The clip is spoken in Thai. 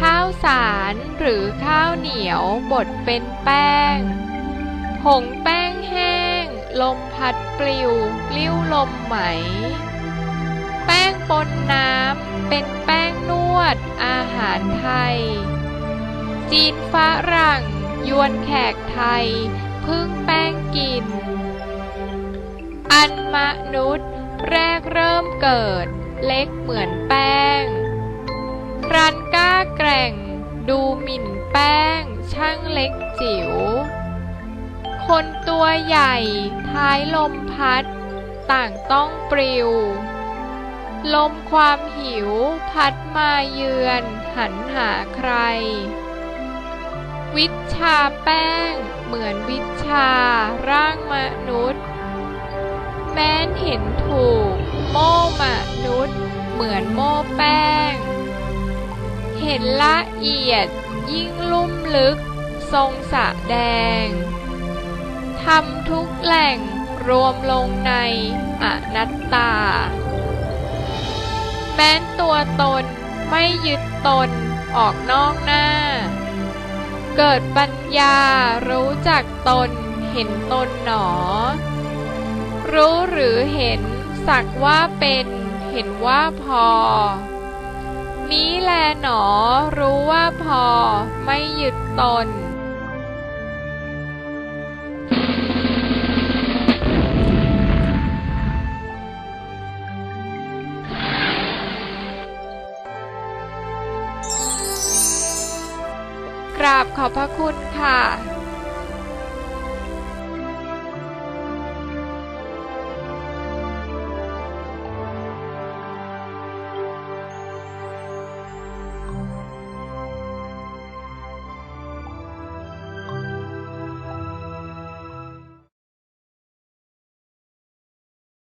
ข้าวสารหรือข้าวเหนียวบดเป็นแป้ง ผงแป้งแห้ง ลมพัดปลิวปลิ้วลมไหม แป้งปนน้ำ เป็นแป้งนวด อาหารไทย จีนฝรั่ง ยวนแขกไทย พึ่งแป้งกิน อันมนุษย์ แรกเริ่มเกิด เล็กเหมือนแป้ง รันกล้าแกร่ง ดูหมิ่นแป้ง ช่างเล็กจิ๋ว คนตัวใหญ่ ท้ายลมพัด ต่างต้องปลิว ลมความหิว พัดมาเยือน หันหาใคร วิชาแป้ง เหมือนวิชาร่างมนุษย์ แม้นเห็นถูก โม่มนุษย์ เหมือนโม่แป้ง เห็นละเอียด ยิ่งลุ่มลึก ทรงสะแดงทำทุกแหล่งรวมลงในอนัตตา แม้นตัวตนไม่ยึดตนออกนอกหน้า เกิดปัญญารู้จักตนเห็นตนหนอ รู้หรือเห็นสักว่าเป็นเห็นว่าพอ นี้แลหนอรู้ว่าพอไม่หยึดตน กราบขอบพระคุณค่ะ